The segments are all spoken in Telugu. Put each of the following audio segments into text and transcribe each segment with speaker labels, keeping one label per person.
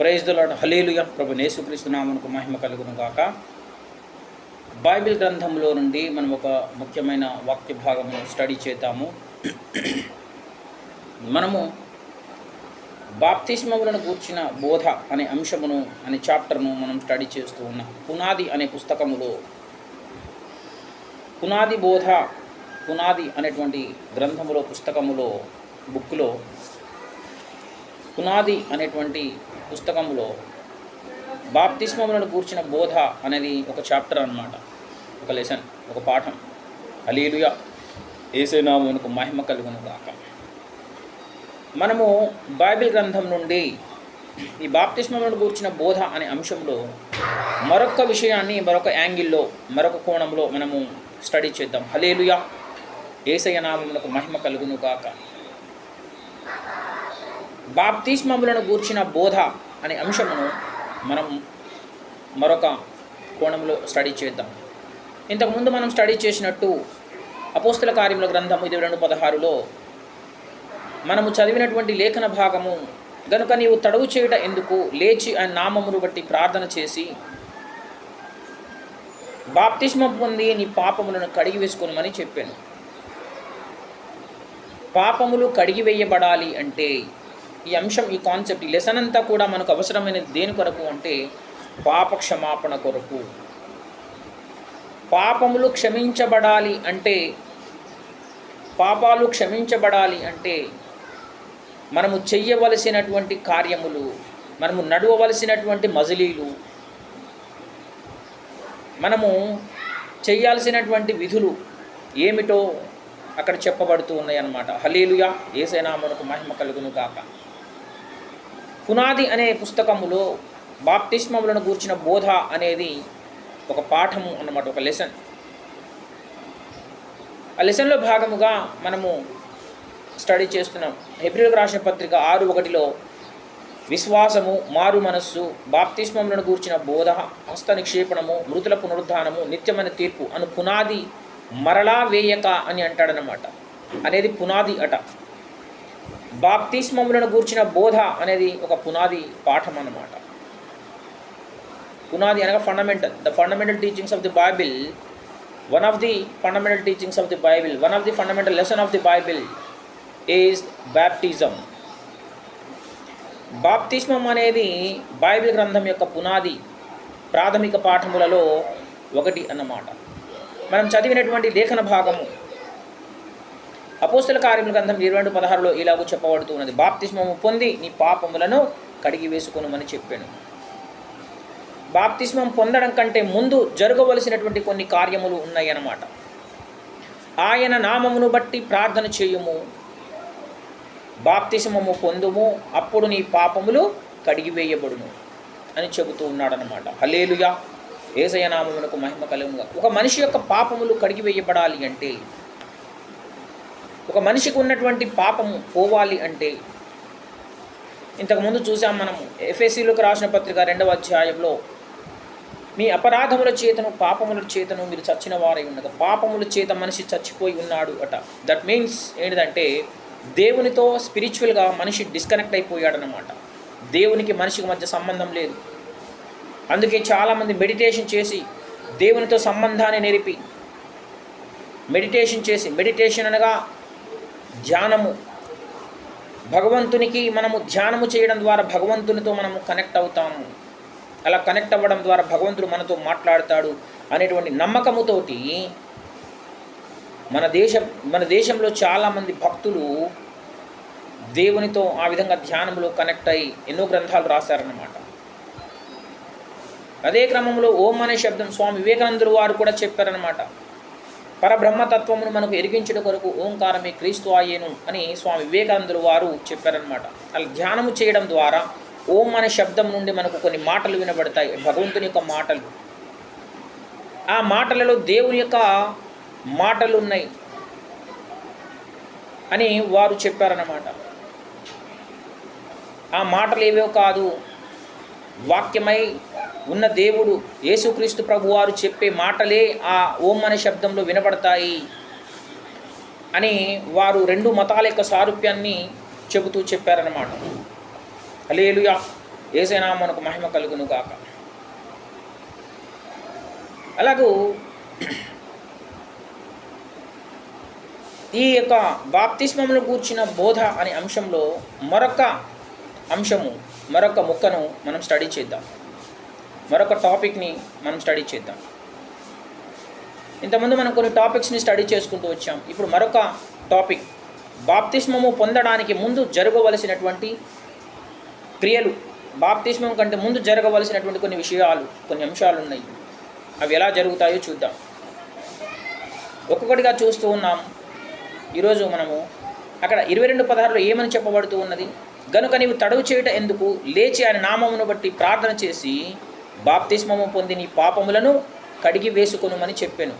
Speaker 1: ప్రైజ్ దులాడు హలేలుయ ప్రభు నేసుక్రీస్తు మహిమ కలుగును గాక. బైబిల్ గ్రంథంలో నుండి మనం ఒక ముఖ్యమైన వాక్య భాగమును స్టడీ చేద్దాము. మనము బాప్తిస్మములను కూర్చిన బోధ అనే అంశమును అనే చాప్టర్ను మనం స్టడీ చేస్తూ ఉన్నాం. పునాది అనే పుస్తకములో పునాది బోధ పునాది అనేటువంటి గ్రంథములో పుస్తకములో బుక్లో పునాది అనేటువంటి పుస్తకంలో బాప్తిస్మములను కూర్చిన బోధ అనేది ఒక చాప్టర్ అన్నమాట. ఒక లెసన్ ఒక పాఠం. అలీలుయ ఏసేనామునకు మహిమ కలుగును గాక మనము బైబిల్ గ్రంథం నుండి ఈ బాప్తిస్మములను కూర్చిన బోధ అనే అంశంలో మరొక విషయాన్ని మరొక యాంగిల్లో మరొక కోణంలో మనము స్టడీ చేద్దాం. హలేలుయా ఏసయ నామమునకు మహిమ కలుగును గాక బాప్తిస్మములను గూర్చిన బోధ అనే అంశమును మనం మరొక కోణంలో స్టడీ చేద్దాం. ఇంతకుముందు మనం స్టడీ చేసినట్టు అపోస్తుల కార్యముల గ్రంథం ఇది రెండు పదహారులో మనము చదివినటువంటి లేఖన భాగము గనుక నీవు తడవు చేయుట ఎందుకు లేచి ఆయన నామమును బట్టి ప్రార్థన చేసి బాప్తిష్మ పొంది నీ పాపములను కడిగి వేసుకోనమని చెప్పాను. పాపములు కడిగి వేయబడాలి అంటే ఈ అంశం ఈ కాన్సెప్ట్ ఈ లెసన్ అంతా కూడా మనకు అవసరమైనది దేని కొరకు అంటే పాప క్షమాపణ కొరకు. పాపములు క్షమించబడాలి అంటే పాపాలు క్షమించబడాలి అంటే మనము చెయ్యవలసినటువంటి కార్యములు మనము నడవవలసినటువంటి మజిలీలు మనము చేయాల్సినటువంటి విధులు ఏమిటో అక్కడ చెప్పబడుతూ ఉన్నాయన్నమాట. హలీలుయా ఏసైనా మనకు మహిమ కలుగును కాక పునాది అనే పుస్తకములో బాప్తిష్మములను గూర్చిన బోధ అనేది ఒక పాఠము అన్నమాట ఒక లెసన్ ఆ లెసన్లో భాగముగా మనము స్టడీ చేస్తున్నాం. హెబ్రిల్ రాసిన పత్రిక ఆరు ఒకటిలో విశ్వాసము మారు మనస్సు బాప్తిష్మములను గూర్చిన బోధ హస్త నిక్షేపణము మృతుల పునరుద్ధానము నిత్యమైన తీర్పు అను పునాది మరలా వేయక అని అంటాడనమాట అనేది పునాది అట. బాప్తిస్మములను గూర్చిన బోధ అనేది ఒక పునాది పాఠం అన్నమాట. పునాది అనగా fundamental the fundamental teachings of the Bible one of the fundamental teachings of the Bible one of the fundamental lesson of the Bible is baptism బాప్తిస్మం అనేది బైబిల్ గ్రంథం యొక్క పునాది ప్రాథమిక పాఠములలో ఒకటి అన్నమాట. మనం చదివినటువంటి లేఖన భాగము అపోస్తుల కార్యముల గ్రంథం ఇరవై రెండు పదహారులో ఇలాగూ చెప్పబడుతూ ఉన్నది. బాప్తిస్మము పొంది నీ పాపములను కడిగి వేసుకొనుమని చెప్పాను. బాప్తిస్మం పొందడం కంటే ముందు జరగవలసినటువంటి కొన్ని కార్యములు ఉన్నాయన్నమాట. ఆయన నామమును బట్టి ప్రార్థన చేయుము బాప్తిస్మము పొందుము అప్పుడు నీ పాపములు కడిగివేయబడును అని చెబుతూ ఉన్నాడనమాట హలేలుయా ఏసయ నామమునకు మహిమ కలుగుగా ఒక మనిషి యొక్క పాపములు కడిగివేయబడాలి అంటే ఒక మనిషికి ఉన్నటువంటి పాపము పోవాలి అంటే ఇంతకుముందు చూసాం మనము ఎఫ్ఎస్సీలోకి రాసిన పత్రిక రెండవ అధ్యాయంలో మీ అపరాధముల చేతను పాపముల చేతను మీరు చచ్చిన వారై ఉండగా పాపముల చేత మనిషి చచ్చిపోయి ఉన్నాడు అట. దట్ మీన్స్ ఏంటిదంటే దేవునితో స్పిరిచువల్గా మనిషి డిస్కనెక్ట్ అయిపోయాడనమాట దేవునికి మనిషికి మధ్య సంబంధం లేదు. అందుకే చాలామంది మెడిటేషన్ చేసి దేవునితో సంబంధాన్ని నేర్పి మెడిటేషన్ చేసి మెడిటేషన్ అనగా ధ్యానము. భగవంతునికి మనము ధ్యానము చేయడం ద్వారా భగవంతునితో మనము కనెక్ట్ అవుతాము. అలా కనెక్ట్ అవ్వడం ద్వారా భగవంతుడు మనతో మాట్లాడతాడు అనేటువంటి నమ్మకముతోటి మన దేశం మన దేశంలో చాలామంది భక్తులు దేవునితో ఆ విధంగా ధ్యానంలో కనెక్ట్ అయ్యి ఎన్నో గ్రంథాలు రాశారన్నమాట. అదే క్రమంలో ఓం అనే శబ్దం స్వామి వివేకానందులు వారు కూడా చెప్పారనమాట పరబ్రహ్మతత్వమును మనకు ఎరిగించుట కొరకు ఓంకారమే క్రీస్తు అయ్యేను అని స్వామి వివేకానందులు వారు చెప్పారనమాట అలా ధ్యానము చేయడం ద్వారా ఓం అనే శబ్దం నుండి మనకు కొన్ని మాటలు వినబడతాయి. భగవంతుని యొక్క మాటలు. ఆ మాటలలో దేవుని యొక్క మాటలు ఉన్నాయి అని వారు చెప్పారన్నమాట. ఆ మాటలు ఏవో కాదు. వాక్యమై ఉన్న దేవుడు యేసుక్రీస్తు ప్రభువారు చెప్పే మాటలే ఆ ఓం అనే శబ్దంలో వినబడతాయి అని వారు రెండు మతాల యొక్క సారూప్యాన్ని చెబుతూ చెప్పారన్నమాట. అలేలుయా ఏసేనామనకు మహిమ కలుగును గాక అలాగూ ఈ యొక్క బాప్తిస్మంలో కూర్చిన బోధ అనే అంశంలో మరొక అంశము మరొక ముక్కను మనం స్టడీ చేద్దాం. మరొక టాపిక్ని మనం స్టడీ చేద్దాం. ఇంతకుముందు మనం కొన్ని టాపిక్స్ని స్టడీ చేసుకుంటూ వచ్చాం. ఇప్పుడు మరొక టాపిక్ బాప్తిస్మము పొందడానికి ముందు జరగవలసినటువంటి క్రియలు. బాప్తిస్మం కంటే ముందు జరగవలసినటువంటి కొన్ని విషయాలు కొన్ని అంశాలు ఉన్నాయి అవి ఎలా జరుగుతాయో చూద్దాం. ఒక్కొక్కటిగా చూస్తూ ఉన్నాం. ఈరోజు మనము అక్కడ ఇరవై రెండు పదహారులో ఏమని చెప్పబడుతూ ఉన్నది? గనుక నీవు తడవు చేయట ఎందుకు? లేచి ఆయన నామమును బట్టి ప్రార్థన చేసి బాప్తిస్మము పొంది నీ పాపములను కడిగి వేసుకొనుమని చెప్పాను.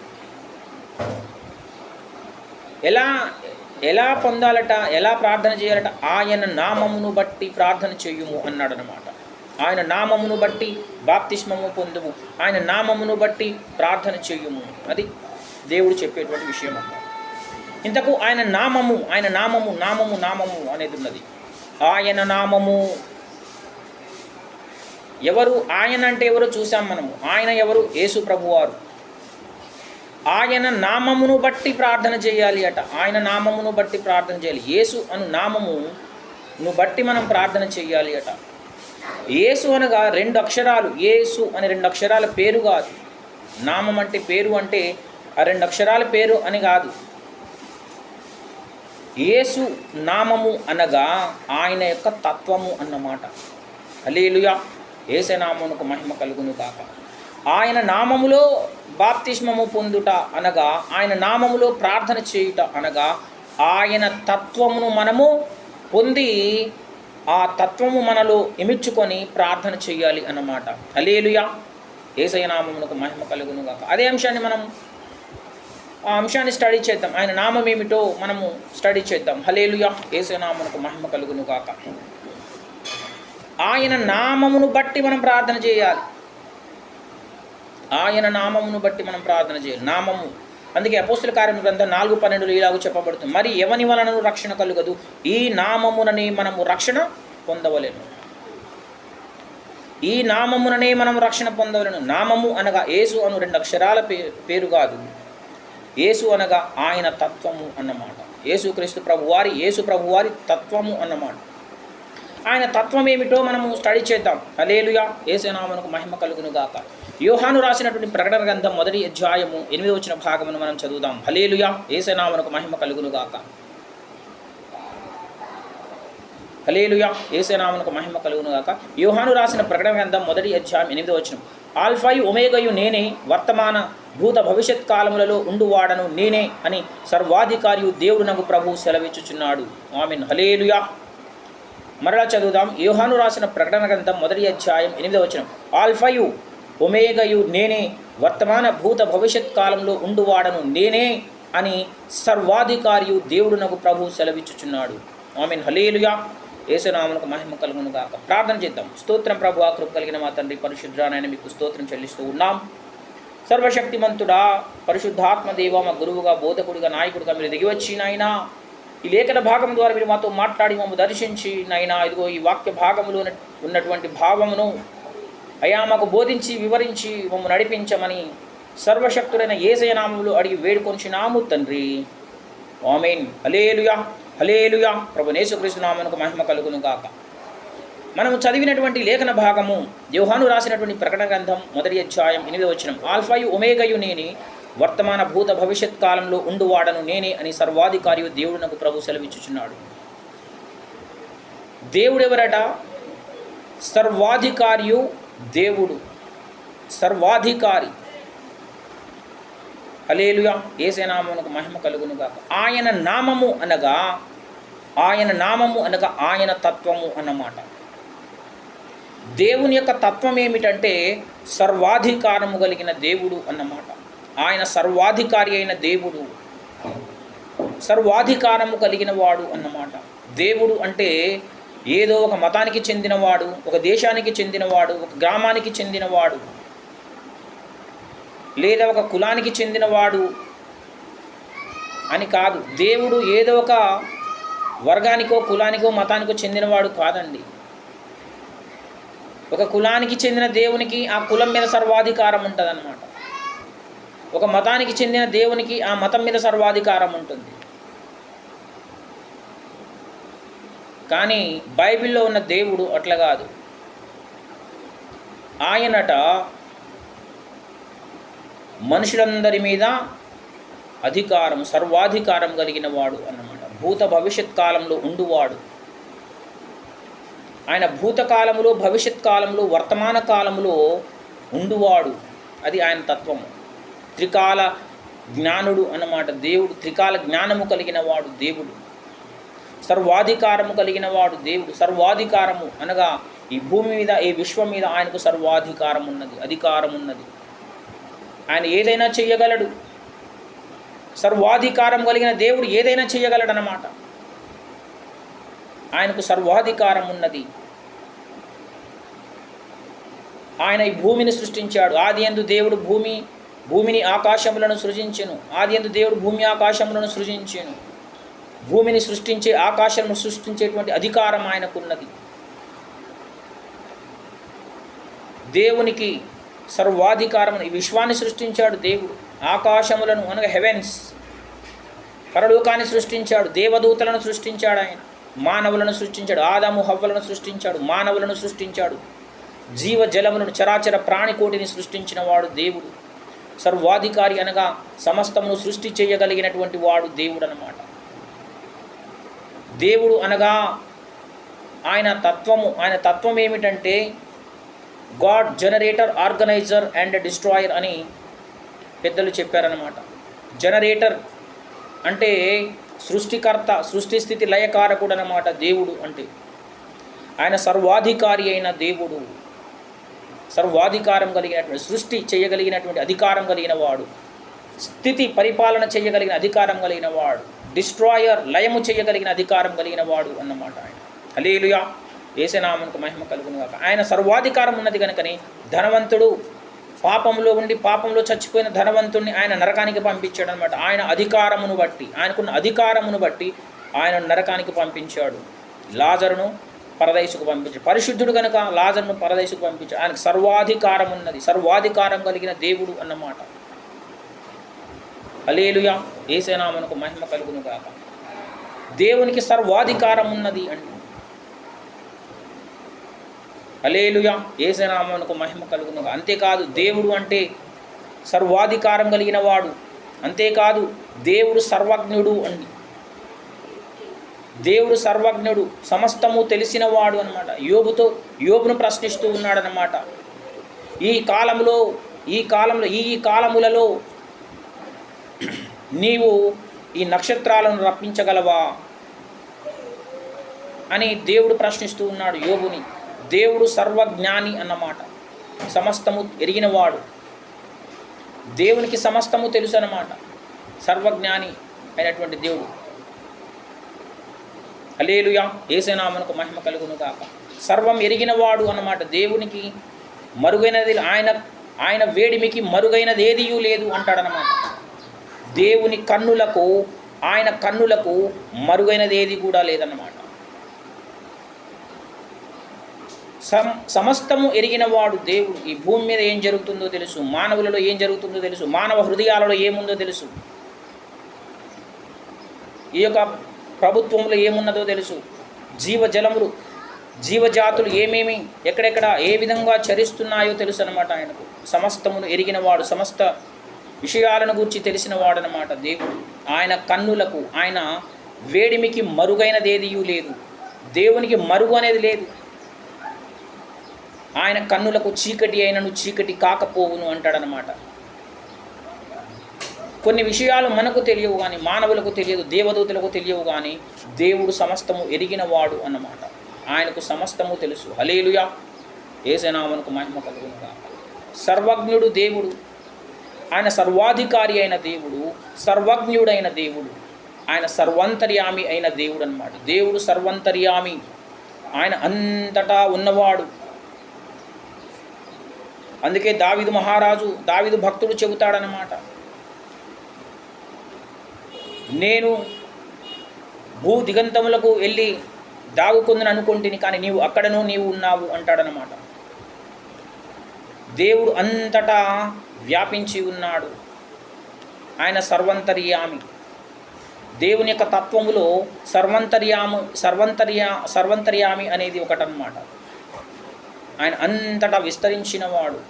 Speaker 1: ఎలా ఎలా పొందాలట ఎలా ప్రార్థన చేయాలట? ఆయన నామమును బట్టి ప్రార్థన చేయుము అన్నాడు అనమాట ఆయన నామమును బట్టి బాప్తిస్మము పొందుము. ఆయన నామమును బట్టి ప్రార్థన చేయుము. అది దేవుడు చెప్పేటువంటి విషయం అన్నమాట. ఇంతకు ఆయన నామము ఆయన నామము నామము నామము అనేది ఉన్నది. ఆయన నామము ఎవరు ఆయన అంటే ఎవరో చూసాం మనము. ఆయన ఎవరు? యేసు ప్రభువారు. ఆయన నామమును బట్టి ప్రార్థన చేయాలి అట. ఆయన నామమును బట్టి ప్రార్థన చేయాలి. యేసు అను నామమును బట్టి మనం ప్రార్థన చేయాలి అట. యేసు అనగా రెండు అక్షరాలు. యేసు అనే రెండు అక్షరాల పేరు కాదు. నామం అంటే పేరు అంటే ఆ రెండు అక్షరాల పేరు అని కాదు. యేసు నామము అనగా ఆయన యొక్క తత్వము అన్నమాట. అలీలుయా ఏసనామమునకు మహిమ కలుగును కాక ఆయన నామములో బాప్తిష్మము పొందుట అనగా ఆయన నామములో ప్రార్థన చేయుట అనగా ఆయన తత్వమును మనము పొంది ఆ తత్వము మనలో ఇమిడ్చుకొని ప్రార్థన చేయాలి అన్నమాట. అలేలుయా ఏసయ నామమునకు మహిమ కలుగును కాక అదే అంశాన్ని మనం ఆ అంశాన్ని స్టడీ చేద్దాం. ఆయన నామం ఏమిటో మనము స్టడీ చేద్దాం. హలేలుయా ఏసయ నామమునకు మహిమ కలుగును కాక ఆయన నామమును బట్టి మనం ప్రార్థన చేయాలి. ఆయన నామమును బట్టి మనం ప్రార్థన చేయాలి. నామము. అందుకే అపోస్తుల కార్యం గ్రంథం నాలుగు పన్నెండులో ఇలాగ చెప్పబడుతుంది. మరి ఎవని వలనను రక్షణ కలుగదు? ఈ నామముననే మనము రక్షణ పొందవలేను. ఈ నామముననే మనం రక్షణ పొందవలను. నామము అనగా యేసు అను రెండు అక్షరాల పే పేరు కాదు. యేసు అనగా ఆయన తత్వము అన్నమాట. యేసుక్రీస్తు ప్రభువారి ఏసు యేసు తత్వము అన్నమాట. ఆయన తత్వం ఏమిటో మనము స్టడీ చేద్దాం. అలేలుగా ఏసునామనకు మహిమ కలుగును గాక యోహాను రాసినటువంటి ప్రకటన గ్రంథం మొదటి అధ్యాయము ఎనిమిది వచ్చిన భాగమును మనం చదువుదాం. హలేలుయా ఏసునామనకు మహిమ కలుగును గాక హలేలుయా ఏసేనామనకు మహిమ కలుగును గాక యోహాను రాసిన ప్రకటన గ్రంథం మొదటి అధ్యాయం ఎనిమిది వచ్చిన ఆల్ఫాయు ఒమేగయు నేనే వర్తమాన భూత భవిష్యత్ కాలములలో ఉండువాడను నేనే అని సర్వాధికారియు దేవుడు నాకు ప్రభు సెలవిచ్చుచున్నాడు. ఆమెన్. హలేలుయా మరలా చదువుదాం. యోహాను రాసిన ప్రకటన గ్రంథం మొదటి అధ్యాయం ఎనిమిదవ వచనం. ఆల్ఫయు ఒమేగయు నేనే వర్తమాన భూత భవిష్యత్ కాలంలో ఉండువాడను నేనే అని సర్వాధికారియు దేవుడునకు ప్రభు సెలవిచ్చుచున్నాడు. ఆమెన్. హలేలుయా ఏసునామనకు మహిమ కలుగును గాక. ప్రార్థన చేద్దాం. స్తోత్రం ప్రభు ఆకృప కలిగిన మా తండ్రి పరిశుద్ధానైన మీకు స్తోత్రం చెల్లిస్తూ ఉన్నాం. సర్వశక్తిమంతుడా పరిశుద్ధాత్మ దేవ మా గురువుగా బోధకుడిగా నాయకుడిగా మీరు దిగివచ్చినాయినా ఈ లేఖన భాగం ద్వారా మీరు మాతో మాట్లాడి మమ్మ దర్శించి నైనా ఇదిగో ఈ వాక్య భాగంలో ఉన్నటువంటి భావమును అయా మాకు బోధించి వివరించి మమ్మ నడిపించమని సర్వశక్తుడైన ఏసయ నామములు అడిగి వేడుకొంచినాము తండ్రి. ఆమెన్. హలేలుయా హలేలుయా ప్రభు నేసుక్రీస్తు మహిమ కలుగును గాక. మనము చదివినటువంటి లేఖన భాగము యోహాను రాసినటువంటి ప్రకటన గ్రంథం మొదటి అధ్యాయం ఎనిమిది వచ్చిన ఆల్ఫాయు ఒమేగయు నేని వర్తమాన భూత భవిష్యత్ కాలంలో ఉండువాడను నేనే అని సర్వాధికారియు దేవుడు నాకు ప్రభు సెలవిచ్చుచున్నాడు. దేవుడెవరట? సర్వాధికారియు దేవుడు. సర్వాధికారి. అలేలుయా ఏసేనామమునకు మహిమ కలుగునుగా ఆయన నామము అనగా ఆయన నామము అనగా ఆయన తత్వము అన్నమాట. దేవుని యొక్క తత్వం ఏమిటంటే సర్వాధికారము కలిగిన దేవుడు అన్నమాట. ఆయన సర్వాధికారి అయిన దేవుడు. సర్వాధికారము కలిగిన వాడు అన్నమాట. దేవుడు అంటే ఏదో ఒక మతానికి చెందినవాడు ఒక దేశానికి చెందినవాడు ఒక గ్రామానికి చెందినవాడు లేదా ఒక కులానికి చెందినవాడు అని కాదు. దేవుడు ఏదో ఒక వర్గానికో కులానికో మతానికో చెందినవాడు కాదండి. ఒక కులానికి చెందిన దేవునికి ఆ కులం మీద సర్వాధికారం ఉంటుంది ఒక మతానికి చెందిన దేవునికి ఆ మతం మీద సర్వాధికారం ఉంటుంది. కానీ బైబిల్లో ఉన్న దేవుడు అట్లా కాదు. ఆయనట మనుషులందరి మీద అధికారం సర్వాధికారం కలిగిన వాడు అన్నమాట. భూత భవిష్యత్ కాలంలో ఉండువాడు. ఆయన భూతకాలంలో భవిష్యత్ కాలంలో వర్తమాన కాలంలో ఉండువాడు. అది ఆయన తత్వము. త్రికాల జ్ఞానుడు అన్నమాట దేవుడు. త్రికాల జ్ఞానము కలిగిన వాడు దేవుడు. సర్వాధికారము కలిగిన వాడు దేవుడు. సర్వాధికారము అనగా ఈ భూమి మీద ఈ విశ్వం మీద ఆయనకు సర్వాధికారం ఉన్నది అధికారం ఉన్నది ఆయన ఏదైనా చెయ్యగలడు. సర్వాధికారం కలిగిన దేవుడు ఏదైనా చేయగలడు అన్నమాట ఆయనకు సర్వాధికారం ఉన్నది ఆయన ఈ భూమిని సృష్టించాడు. ఆది ఎందు దేవుడు భూమి భూమిని ఆకాశములను సృజించెను. ఆది ఎందు దేవుడు భూమి ఆకాశములను సృజించెను. భూమిని సృష్టించే ఆకాశమును సృష్టించేటువంటి అధికారం ఆయనకున్నది. దేవునికి సర్వాధికారం ఈ విశ్వాన్ని సృష్టించాడు దేవుడు. ఆకాశములను అనగా హెవెన్స్. పరలోకాన్ని సృష్టించాడు దేవదూతలను సృష్టించాడు ఆయన. మానవులను సృష్టించాడు ఆదాము హవ్వలను సృష్టించాడు మానవులను సృష్టించాడు. జీవ జలములను చరాచర ప్రాణికోటిని సృష్టించిన వాడు దేవుడు. సర్వాధికారి అనగా సమస్తమును సృష్టి చేయగలిగినటువంటి వాడు దేవుడు అనమాట దేవుడు అనగా ఆయన తత్వము ఆయన తత్వం ఏమిటంటే god generator organizer and destroyer అని పెద్దలు చెప్పారనమాట జనరేటర్ అంటే సృష్టికర్త సృష్టి స్థితి లయకారకుడు అనమాట దేవుడు అంటే. ఆయన సర్వాధికారి అయిన దేవుడు. సర్వాధికారం కలిగినటువంటి సృష్టి చేయగలిగినటువంటి అధికారం కలిగిన వాడు స్థితి పరిపాలన చేయగలిగిన అధికారం కలిగిన వాడు డిస్ట్రాయర్ లయము చేయగలిగిన అధికారం కలిగిన వాడు అన్నమాట ఆయన. అలీలుయా ఏసేనామనుకు మహిమ కలుగునుగాక ఆయన సర్వాధికారం ఉన్నది కనుకని ధనవంతుడు పాపంలో ఉండి పాపంలో చచ్చిపోయిన ధనవంతుడిని ఆయన నరకానికి పంపించాడు అనమాట ఆయన అధికారమును బట్టి ఆయనకున్న అధికారమును బట్టి ఆయన నరకానికి పంపించాడు. లాజరును పరదేశకు పంపించాడు పరిశుద్ధుడు కనుక లాజర్ను పరదేశకు పంపించాడు ఆయనకు సర్వాధికారం ఉన్నది. సర్వాధికారం కలిగిన దేవుడు అన్నమాట. అలేలుయా ఏసేనామనకు మహిమ కలుగును గాక. దేవునికి సర్వాధికారం ఉన్నది అండి అలేలుయా ఏసేనామనకు మహిమ కలుగును అంతేకాదు దేవుడు అంటే సర్వాధికారం కలిగిన వాడు. అంతేకాదు దేవుడు సర్వజ్ఞుడు అండి దేవుడు సర్వజ్ఞుడు సమస్తము తెలిసినవాడు అనమాట యోబుతో యోబును ప్రశ్నిస్తూ ఉన్నాడనమాట ఈ కాలంలో ఈ కాలంలో ఈ ఈ కాలములలో నీవు ఈ నక్షత్రాలను రప్పించగలవా? అని దేవుడు ప్రశ్నిస్తూ ఉన్నాడు యోగుని దేవుడు సర్వజ్ఞాని అన్నమాట. సమస్తము ఎరిగినవాడు. దేవునికి సమస్తము తెలుసు అన్నమాట. సర్వజ్ఞాని అయినటువంటి దేవుడు. హలేలుయా ఏసేనామనకు మహిమ కలుగును కాక సర్వం ఎరిగినవాడు అన్నమాట దేవునికి మరుగైనది ఆయన ఆయన వేడిమికి మరుగైనది ఏదియూ లేదు అంటాడనమాట దేవుని కన్నులకు ఆయన కన్నులకు మరుగైనది ఏది కూడా లేదన్నమాట. సమ సమస్తము ఎరిగినవాడు దేవుడు. ఈ భూమి మీద ఏం జరుగుతుందో తెలుసు. మానవులలో ఏం జరుగుతుందో తెలుసు. మానవ హృదయాలలో ఏముందో తెలుసు. ఈ యొక్క ప్రభుత్వంలో ఏమున్నదో తెలుసు. జీవజలములు జీవజాతులు ఏమేమి ఎక్కడెక్కడ ఏ విధంగా చరిస్తున్నాయో తెలుసు అనమాట ఆయనకు. సమస్తమును ఎరిగినవాడు సమస్త విషయాలను గురించి తెలిసినవాడనమాట దేవుడు. ఆయన కన్నులకు ఆయన వేడిమికి మరుగైనది ఏదియూ లేదు. దేవునికి మరుగు అనేది లేదు. ఆయన కన్నులకు చీకటి అయినను చీకటి కాకపోవును అంటాడనమాట కొన్ని విషయాలు మనకు తెలియవు కానీ మానవులకు తెలియదు దేవదూతలకు తెలియవు కానీ దేవుడు సమస్తము ఎరిగినవాడు అన్నమాట. ఆయనకు సమస్తము తెలుసు. హలేలుయా ఏసనామనకు మహిమ కలుగునుగా సర్వజ్ఞుడు దేవుడు. ఆయన సర్వాధికారి అయిన దేవుడు సర్వజ్ఞుడైన దేవుడు ఆయన సర్వంతర్యామి అయిన దేవుడు అనమాట దేవుడు సర్వంతర్యామి. ఆయన అంతటా ఉన్నవాడు. అందుకే దావిదు మహారాజు దావిదు భక్తుడు చెబుతాడనమాట నేను భూ దిగంతములకు వెళ్ళి దాగుకుందని అనుకుంటుని కానీ నీవు అక్కడను నీవు ఉన్నావు అంటాడనమాట దేవుడు అంతటా వ్యాపించి ఉన్నాడు. ఆయన సర్వంతర్యామి. దేవుని యొక్క తత్వములో సర్వంతర్యాము సర్వంతర్యా సర్వంతర్యామి అనేది ఒకటనమాట ఆయన అంతటా విస్తరించినవాడు.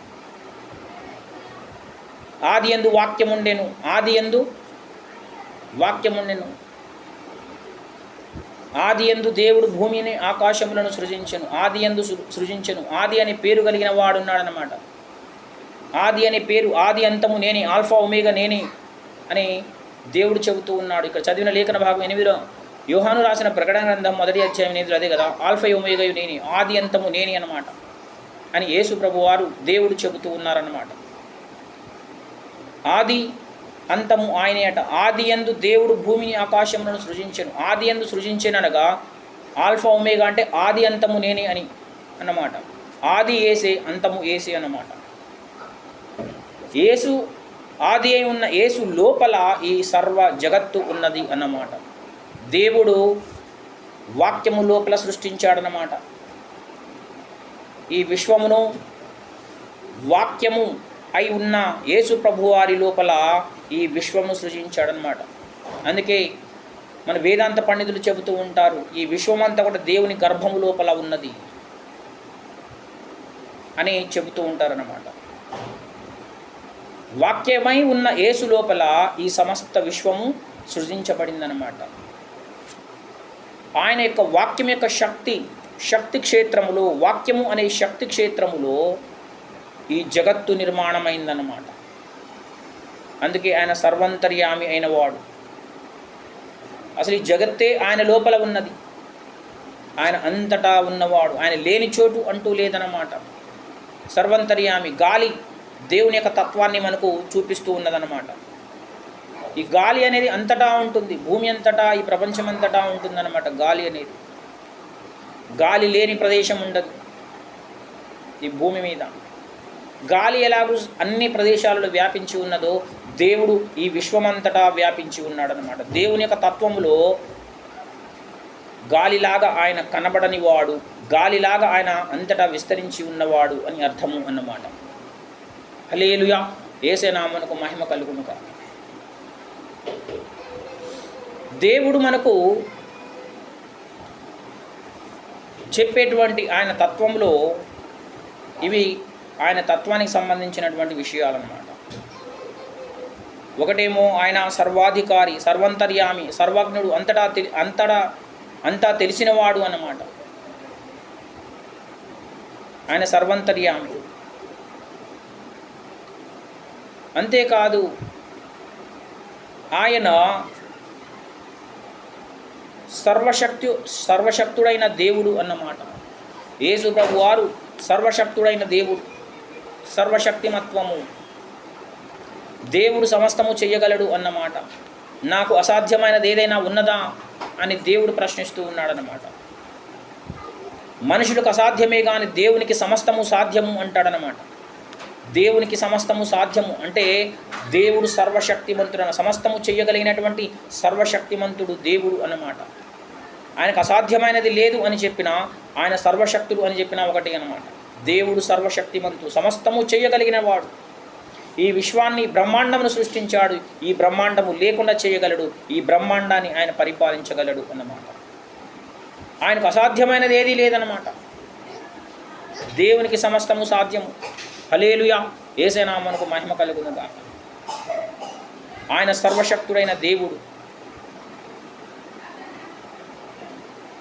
Speaker 1: ఆది ఎందు వాక్యముండెను. ఆది ఎందు వాక్యముండెను ఆది ఎందు దేవుడు భూమిని ఆకాశములను సృజించెను. ఆది ఎందు సృ- ఆది అనే పేరు కలిగిన వాడున్నాడనమాట ఆది అనే పేరు ఆది అంతము నేనే ఆల్ఫా ఒమేగా నేనే అని దేవుడు చెబుతూ ఉన్నాడు. ఇక్కడ చదివిన లేఖన భాగం ఎనిమిదిలో యోహాను రాసిన ప్రకటన గ్రంథం మొదటి అధ్యాయం ఎనిమిదిలో అదే కదా ఆల్ఫా ఒమేగయు నేనే ఆది అంతము నేనే అనమాట అని యేసు ప్రభు వారు దేవుడు చెబుతూ ఉన్నారన్నమాట. ఆది అంతము ఆయనే అట ఆది ఎందు దేవుడు భూమిని ఆకాశములను సృజించాను. ఆది ఎందు సృజించెననగా ఆల్ఫా ఒమేగా అంటే ఆది అంతము నేనే అని అన్నమాట. ఆది ఏసే అంతము ఏసే అన్నమాట. ఏసు ఆది అయి ఉన్న యేసు లోపల ఈ సర్వ జగత్తు ఉన్నది అన్నమాట. దేవుడు వాక్యము లోపల సృష్టించాడనమాట ఈ విశ్వమును వాక్యము అయి ఉన్న యేసు ప్రభువారి లోపల ఈ విశ్వము సృజించాడనమాట అందుకే మన వేదాంత పండితులు చెబుతూ ఉంటారు ఈ విశ్వమంతా కూడా దేవుని గర్భము లోపల ఉన్నది అని చెబుతూ ఉంటారన్నమాట. వాక్యమై ఉన్న యేసు లోపల ఈ సమస్త విశ్వము సృజించబడిందనమాట ఆయన యొక్క వాక్యం యొక్క శక్తి శక్తి క్షేత్రములో వాక్యము అనే శక్తి క్షేత్రములో ఈ జగత్తు నిర్మాణమైందన్నమాట. అందుకే ఆయన సర్వంతర్యామి అయిన వాడు. అసలు ఈ జగత్తే ఆయన లోపల ఉన్నది. ఆయన అంతటా ఉన్నవాడు. ఆయన లేని చోటు అంటూ లేదన్నమాట. సర్వంతర్యామి గాలి దేవుని యొక్క తత్వాన్ని మనకు చూపిస్తూ ఉన్నదన్నమాట. ఈ గాలి అనేది అంతటా ఉంటుంది. భూమి అంతటా ఈ ప్రపంచం అంతటా ఉంటుందన్నమాట గాలి అనేది. గాలి లేని ప్రదేశం ఉండదు. ఈ భూమి మీద. గాలి ఎలాగూ అన్ని ప్రదేశాలలో వ్యాపించి ఉన్నదో దేవుడు ఈ విశ్వమంతటా వ్యాపించి ఉన్నాడనమాట దేవుని యొక్క తత్వములో గాలిలాగా ఆయన కనబడని వాడు గాలిలాగా ఆయన అంతటా విస్తరించి ఉన్నవాడు అని అర్థము అన్నమాట. హలేలుయా ఏసే నామనకు మహిమ కలుగునుక దేవుడు మనకు చెప్పేటువంటి ఆయన తత్వంలో ఇవి ఆయన తత్వానికి సంబంధించినటువంటి విషయాలన్నమాట. ఒకటేమో ఆయన సర్వాధికారి సర్వంతర్యామి సర్వజ్ఞుడు అంతటా తెలి అంతటా అంతా తెలిసినవాడు అన్నమాట. ఆయన సర్వంతర్యామి. అంతేకాదు ఆయన సర్వశక్తి సర్వశక్తుడైన దేవుడు అన్నమాట. యేసు ప్రభు వారు సర్వశక్తుడైన దేవుడు. సర్వశక్తిమత్వము. దేవుడు సమస్తము చెయ్యగలడు అన్నమాట. నాకు అసాధ్యమైనది ఏదైనా ఉన్నదా అని దేవుడు ప్రశ్నిస్తూ ఉన్నాడనమాట మనుషులకు అసాధ్యమే కానీ దేవునికి సమస్తము సాధ్యము అంటాడనమాట దేవునికి సమస్తము సాధ్యము అంటే దేవుడు సర్వశక్తిమంతుడు అన్న సమస్తము చెయ్యగలిగినటువంటి సర్వశక్తిమంతుడు దేవుడు అన్నమాట. ఆయనకు అసాధ్యమైనది లేదు అని చెప్పినా ఆయన సర్వశక్తుడు అని చెప్పినా ఒకటి అనమాట దేవుడు సర్వశక్తిమంతు సమస్తము చేయగలిగిన వాడు ఈ విశ్వాన్ని బ్రహ్మాండమును సృష్టించాడు. ఈ బ్రహ్మాండము లేకుండా చేయగలడు. ఈ బ్రహ్మాండాన్ని ఆయన పరిపాలించగలడు అన్నమాట. ఆయనకు అసాధ్యమైనది ఏదీ లేదన్నమాట. దేవునికి సమస్తము సాధ్యము. హలేలుయా ఏసేనామనకు మహిమ కలుగునుగా ఆయన సర్వశక్తుడైన దేవుడు.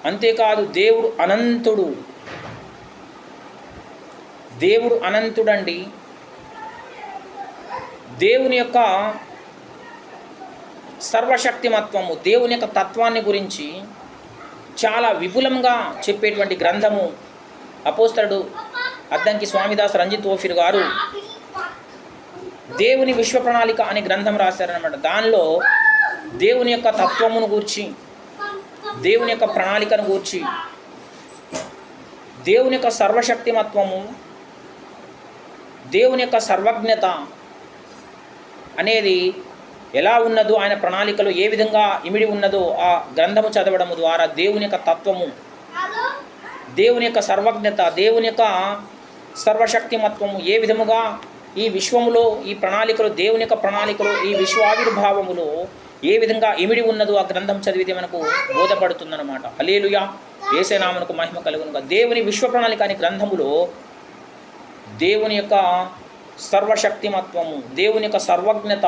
Speaker 1: అంతేకాదు దేవుడు అనంతుడు. దేవుడు అనంతుడండి. దేవుని యొక్క సర్వశక్తిమత్వము దేవుని యొక్క తత్వాన్ని గురించి చాలా విపులంగా చెప్పేటువంటి గ్రంథము అపోస్తలుడు అద్దంకి స్వామిదాస్ రంజిత్ ఓఫిర్ గారు దేవుని విశ్వ ప్రణాళిక అనే గ్రంథం రాశారనమాట దానిలో దేవుని యొక్క తత్వమును గూర్చి దేవుని యొక్క ప్రణాళికను గూర్చి దేవుని యొక్క సర్వశక్తిమత్వము దేవుని యొక్క సర్వజ్ఞత అనేది ఎలా ఉన్నదో ఆయన ప్రణాళికలో ఏ విధంగా ఇమిడి ఉన్నదో ఆ గ్రంథము చదవడము ద్వారా దేవుని యొక్క తత్వము దేవుని యొక్క సర్వజ్ఞత దేవుని యొక్క సర్వశక్తిమత్వము ఏ విధముగా ఈ విశ్వములో ఈ ప్రణాళికలు దేవుని యొక్క ప్రణాళికలు ఈ విశ్వావిర్భావములో ఏ విధంగా ఇమిడి ఉన్నదో ఆ గ్రంథం చదివితే మనకు బోధపడుతుందన్నమాట. అలేలుయా ఏసేనామనకు మహిమ కలుగునుగా దేవుని విశ్వ ప్రణాళిక అనే గ్రంథములో దేవుని యొక్క సర్వశక్తిమత్వము దేవుని యొక్క సర్వజ్ఞత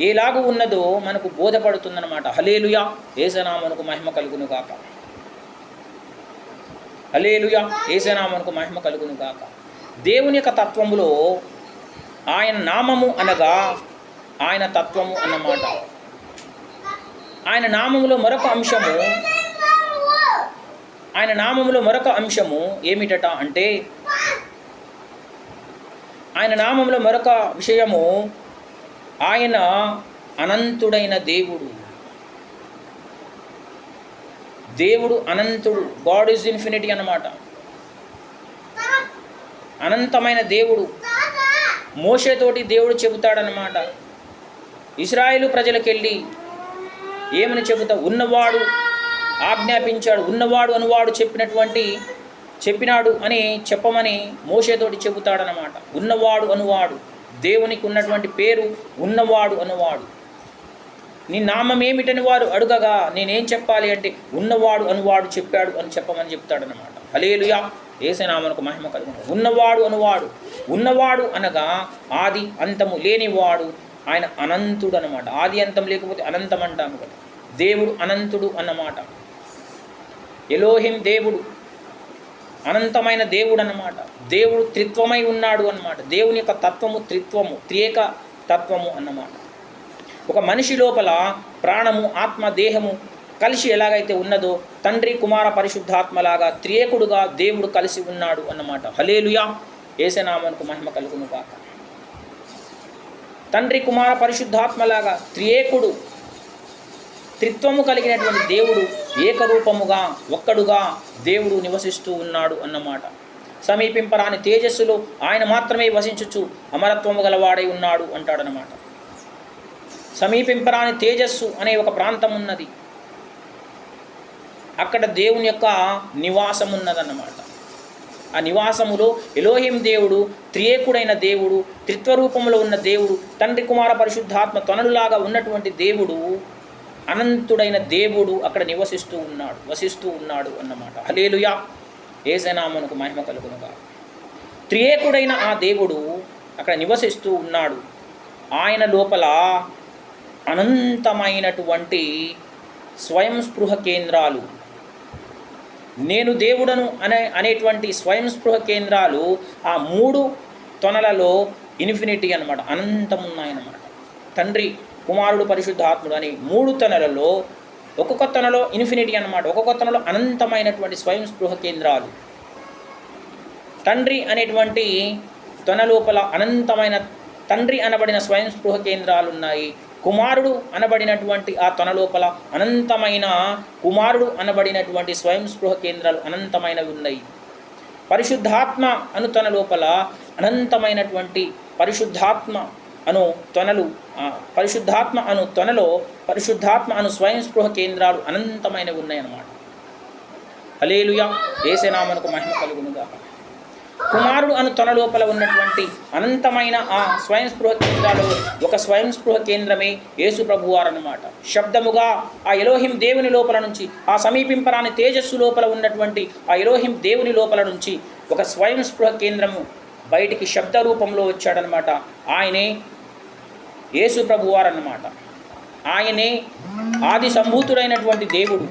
Speaker 1: ఎలాగూ ఉన్నదో మనకు బోధపడుతుందన్నమాట. హలేలుయా ఏసనామనుకు మహిమ కలుగును గాక. హలేలుయా ఏసనామనుకు మహిమ కలుగును గాక. దేవుని యొక్క తత్వములో ఆయన నామము అనగా ఆయన తత్వము అన్నమాట. ఆయన నామములో మరొక అంశము ఆయన నామములో మరొక అంశము ఏమిటట అంటే ఆయన నామంలో మరొక విషయము. ఆయన అనంతుడైన దేవుడు. దేవుడు అనంతుడు. గాడ్ ఈజ్ ఇన్ఫినిటీ అన్నమాట. అనంతమైన దేవుడు. మోషేతోటి దేవుడు చెబుతాడనమాట ఇస్రాయేలు ప్రజలకెళ్ళి ఏమని చెబుతా? ఉన్నవాడు ఆజ్ఞాపించాడు. ఉన్నవాడు అనువాడు చెప్పినటువంటి చెప్పినాడు అని చెప్పమని మోషేతోటి చెబుతాడనమాట ఉన్నవాడు అనువాడు. దేవునికి ఉన్నటువంటి పేరు ఉన్నవాడు అనువాడు. నీ నామం ఏమిటని వారు అడుగగా నేనేం చెప్పాలి అంటే ఉన్నవాడు అనువాడు చెప్పాడు అని చెప్పమని చెప్తాడనమాట హలేలుయా ఏసనామనకు మహిమ కలుగును. ఉన్నవాడు అనువాడు. ఉన్నవాడు అనగా ఆది అంతము లేనివాడు. ఆయన అనంతుడు అనమాట ఆది అంతం లేకపోతే అనంతం అంటాము కదా. దేవుడు అనంతుడు అన్నమాట. ఎలోహిం దేవుడు. అనంతమైన దేవుడు అన్నమాట దేవుడు త్రిత్వమై ఉన్నాడు అన్నమాట. దేవుని యొక్క తత్వము త్రిత్వము త్రియేక తత్వము అన్నమాట. ఒక మనిషి లోపల ప్రాణము ఆత్మ దేహము కలిసి ఎలాగైతే ఉన్నదో తండ్రి కుమార పరిశుద్ధాత్మలాగా త్రియేకుడుగా దేవుడు కలిసి ఉన్నాడు అన్నమాట. హలేలుయా ఏసనామనుకు మహిమ కలుగును కాక తండ్రి కుమార పరిశుద్ధాత్మలాగా త్రియేకుడు త్రిత్వము కలిగినటువంటి దేవుడు ఏకరూపముగా ఒక్కడుగా దేవుడు నివసిస్తూ ఉన్నాడు అన్నమాట. సమీపింపరాని తేజస్సులో ఆయన మాత్రమే వసించుచు అమరత్వము గలవాడై ఉన్నాడు అంటాడనమాట సమీపింపరాని తేజస్సు అనే ఒక ప్రాంతం ఉన్నది అక్కడ దేవుని యొక్క నివాసం ఉన్నదన్నమాట ఆ నివాసములో ఎలోహిం దేవుడు త్రియేకుడైన దేవుడు త్రిత్వరూపంలో ఉన్న దేవుడు తండ్రి కుమార పరిశుద్ధాత్మ తనలులాగా ఉన్నటువంటి దేవుడు అనంతుడైన దేవుడు అక్కడ నివసిస్తూ ఉన్నాడు వసిస్తూ ఉన్నాడు అన్నమాట. హలేలుయా ఏసనామనుకు మహిమ కలుగునుగా త్రియేకుడైన ఆ దేవుడు అక్కడ నివసిస్తూ ఉన్నాడు. ఆయన లోపల అనంతమైనటువంటి స్వయం స్పృహ కేంద్రాలు. నేను దేవుడను అనే అనేటువంటి స్వయం స్పృహ కేంద్రాలు ఆ మూడు తొనలలో ఇన్ఫినిటీ అనమాట అనంతమున్నాయన్నమాట. తండ్రి కుమారుడు పరిశుద్ధాత్ముడు అని మూడు తొనలలో ఒక్కొక్క తనలో ఇన్ఫినిటీ అన్నమాట. ఒక్కొక్క తనలో అనంతమైనటువంటి స్వయం స్పృహ కేంద్రాలు. తండ్రి అనేటువంటి తన లోపల అనంతమైన తండ్రి అనబడిన స్వయం స్పృహ కేంద్రాలు ఉన్నాయి. కుమారుడు అనబడినటువంటి ఆ తన లోపల అనంతమైన కుమారుడు అనబడినటువంటి స్వయం స్పృహ కేంద్రాలు అనంతమైనవి ఉన్నాయి. పరిశుద్ధాత్మ అను తన లోపల అనంతమైనటువంటి పరిశుద్ధాత్మ అను త్వనలు పరిశుద్ధాత్మ అను త్వనలో పరిశుద్ధాత్మ అను స్వయం స్పృహ కేంద్రాలు అనంతమైనవి ఉన్నాయన్నమాట. అలేలుయా ఏసేనామనకు మహిమ కలుగునుగా కుమారుడు అను తన లోపల ఉన్నటువంటి అనంతమైన ఆ స్వయం స్పృహ కేంద్రాలు ఒక స్వయం స్పృహ కేంద్రమే యేసు ప్రభువారు శబ్దముగా ఆ ఎలోహిం దేవుని లోపల నుంచి ఆ సమీపింపరాని తేజస్సు లోపల ఉన్నటువంటి ఆ ఎలోహిం దేవుని లోపల నుంచి ఒక స్వయం స్పృహ కేంద్రము బయటికి శబ్ద రూపంలో వచ్చాడనమాట ఆయనే యేసు ప్రభువారు అన్నమాట ఆయనే ఆది సంభూతుడైనటువంటి దేవుడు.